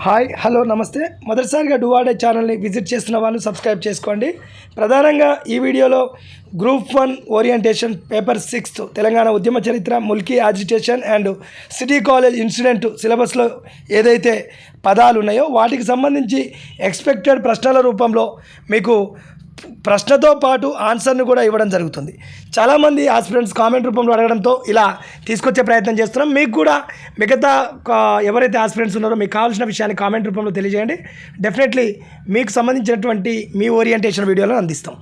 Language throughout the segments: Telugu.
హాయ్ హలో నమస్తే. మొదటిసారిగా డువాడే ఛానల్ని విజిట్ చేస్తున్న వాళ్ళు సబ్స్క్రైబ్ చేసుకోండి. ప్రధానంగా ఈ వీడియోలో group one orientation paper sixth Telangana ఉద్యమ చరిత్ర Mulki agitation and city college incident సిలబస్లో ఏదైతే పదాలు ఉన్నాయో వాటికి సంబంధించి ఎక్స్పెక్టెడ్ ప్రశ్నల రూపంలో మీకు ప్రశ్నతో పాటు ఆన్సర్ను కూడా ఇవ్వడం జరుగుతుంది. చాలామంది ఆస్పిరెంట్స్ కామెంట్ రూపంలో అడగడంతో ఇలా తీసుకొచ్చే ప్రయత్నం చేస్తున్నాం. మీకు కూడా మిగతా కా- ఎవరైతే ఆస్పిరెంట్స్ ఉన్నారో మీకు కావాల్సిన విషయాన్ని కామెంట్ రూపంలో తెలియజేయండి. డెఫినెట్లీ మీకు సంబంధించినటువంటి మీ ఓరియంటేషన్ వీడియోలను అందిస్తాం.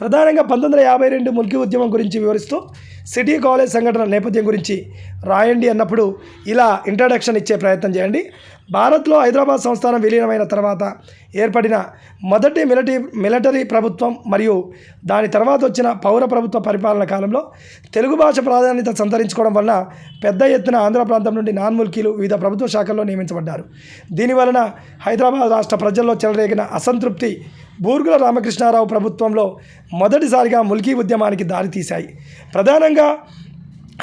ప్రధానంగా పంతొమ్మిది వందల యాభై రెండు ముల్కీ ఉద్యమం గురించి వివరిస్తూ సిటీ కాలేజ్ సంఘటన నేపథ్యం గురించి రాయండి అన్నప్పుడు ఇలా ఇంట్రడక్షన్ ఇచ్చే ప్రయత్నం చేయండి. భారత్లో హైదరాబాద్ సంస్థానం విలీనమైన తర్వాత ఏర్పడిన మొదటి మిలిటరీ మిలిటరీ ప్రభుత్వం మరియు దాని తర్వాత వచ్చిన పౌర ప్రభుత్వ పరిపాలన కాలంలో తెలుగు భాష ప్రాధాన్యత సంతరించుకోవడం వలన పెద్ద ఎత్తున ఆంధ్ర ప్రాంతం నుండి నాన్ముల్కీలు వివిధ ప్రభుత్వ శాఖల్లో నియమించబడ్డారు. దీనివలన హైదరాబాద్ రాష్ట్ర ప్రజల్లో చెలరేగిన అసంతృప్తి బూర్గుల రామకృష్ణారావు ప్రభుత్వంలో మొదటిసారిగా ముల్కీ ఉద్యమానికి దారితీశాయి ప్రధానంగా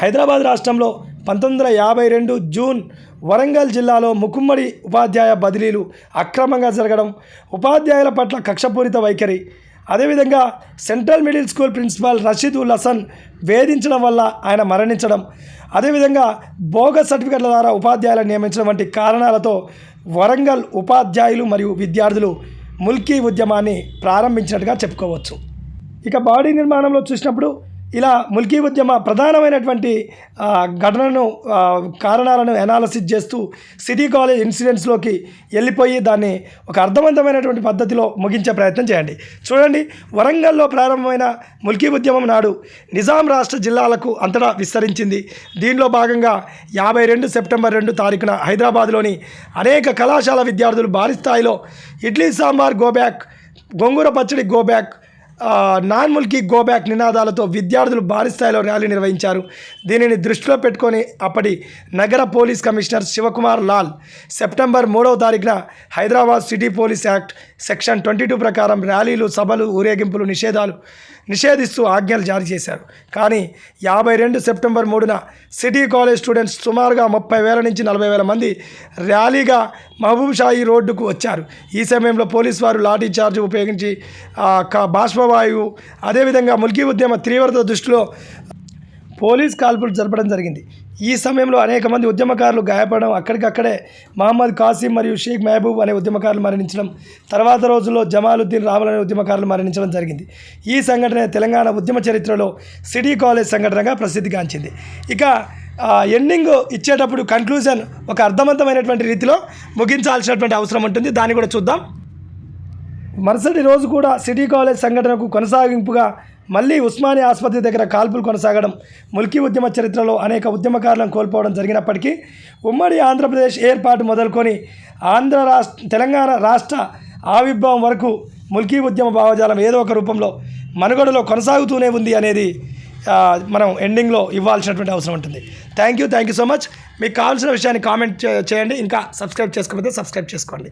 హైదరాబాద్ రాష్ట్రంలో పంతొమ్మిది వందల యాభై రెండు జూన్ వరంగల్ జిల్లాలో ముకుమ్మడి ఉపాధ్యాయ బదిలీలు అక్రమంగా జరగడం ఉపాధ్యాయుల పట్ల కక్షపూరిత వైఖరి అదేవిధంగా central middle school principal Rasheed ul Hasan వేధించడం వల్ల ఆయన మరణించడం. అదేవిధంగా బోగస్ సర్టిఫికెట్ల ద్వారా ఉపాధ్యాయులను నియమించడం వంటి కారణాలతో వరంగల్ ఉపాధ్యాయులు మరియు విద్యార్థులు ముల్కీ ఉద్యమాన్ని ప్రారంభించినట్టుగా చెప్పుకోవచ్చు. ఇక బాడీ నిర్మాణంలో చూసినప్పుడు ఇలా ముల్కీ ఉద్యమ ప్రధానమైనటువంటి ఘటనను కారణాలను ఎనాలసిస్ చేస్తూ సిటీ కాలేజ్ ఇన్సిడెంట్స్లోకి వెళ్ళిపోయి దాన్ని ఒక అర్థవంతమైనటువంటి పద్ధతిలో ముగించే ప్రయత్నం చేయండి. చూడండి వరంగల్లో ప్రారంభమైన ముల్కీ ఉద్యమం నాడు నిజాం రాష్ట్ర జిల్లాలకు అంతటా విస్తరించింది. దీనిలో భాగంగా యాభై రెండు సెప్టెంబర్ రెండు తారీఖున హైదరాబాద్లోని అనేక కళాశాల విద్యార్థులు భారీ స్థాయిలో ఇడ్లీ సాంబార్ గోబ్యాక్ గోంగూర పచ్చడి గోబ్యాక్ ఆ, నాన్ ముల్కీ గో బ్యాక్ నినాదాలతో విద్యార్థులు భారీ స్థాయిలో ర్యాలీ నిర్వహించారు. దీనిని దృష్టిలో పెట్టుకొని అప్పటి నగర police commissioner Shivakumar Lal September మూడవ తారీఖున Hyderabad city police act section twenty two ప్రకారం ర్యాలీలు సభలు ఊరేగింపులు నిషేధాలు నిషేధిస్తూ ఆజ్ఞలు జారీ చేశారు. కానీ యాభై రెండు సెప్టెంబర్ మూడున సిటీ కాలేజ్ స్టూడెంట్స్ సుమారుగా ముప్పై వేల నుంచి నలభై వేల మంది ర్యాలీగా మహబూబ్ షాహీ రోడ్డుకు వచ్చారు. ఈ సమయంలో పోలీసు వారు లాఠీ చార్జ్ ఉపయోగించి బాష్పవాయువు అదేవిధంగా ముల్కీ ఉద్యమ తీవ్రత దృష్టిలో పోలీస్ కాల్పులు జరపడం జరిగింది. ఈ సమయంలో అనేక మంది ఉద్యమకారులు గాయపడడం అక్కడికక్కడే మహమ్మద్ కాసిం మరియు షేక్ మహబూబ్ అనే ఉద్యమకారులు మరణించడం తర్వాత రోజుల్లో జమాలుద్దీన్ రాముల్ అనే ఉద్యమకారులు మరణించడం జరిగింది. ఈ సంఘటన తెలంగాణ ఉద్యమ చరిత్రలో సిటీ కాలేజ్ సంఘటనగా ప్రసిద్ధిగాంచింది ఇక ఎండింగ్ ఇచ్చేటప్పుడు కన్క్లూజన్ ఒక అర్థవంతమైనటువంటి రీతిలో ముగించాల్సినటువంటి అవసరం ఉంటుంది. దాన్ని కూడా చూద్దాం. మరుసటి రోజు కూడా సిటీ కాలేజ్ సంఘటనకు కొనసాగింపుగా మళ్ళీ ఉస్మానియా ఆసుపత్రి దగ్గర కాల్పులు కొనసాగడం ముల్కీ ఉద్యమ చరిత్రలో అనేక ఉద్యమకారులను కోల్పోవడం జరిగినప్పటికీ ఉమ్మడి ఆంధ్రప్రదేశ్ ఏర్పాటు మొదలుకొని ఆంధ్ర రాష్ట్ర తెలంగాణ రాష్ట్ర ఆవిర్భావం వరకు ముల్కీ ఉద్యమ భావజాలం ఏదో ఒక రూపంలో మనుగడలో కొనసాగుతూనే ఉంది అనేది మనం ఎండింగ్లో ఇవ్వాల్సినటువంటి అవసరం ఉంటుంది. Thank you thank you so much మీకు కావాల్సిన విషయాన్ని కామెంట్ చేయండి. ఇంకా సబ్స్క్రైబ్ చేసుకోకపోతే సబ్స్క్రైబ్ చేసుకోండి.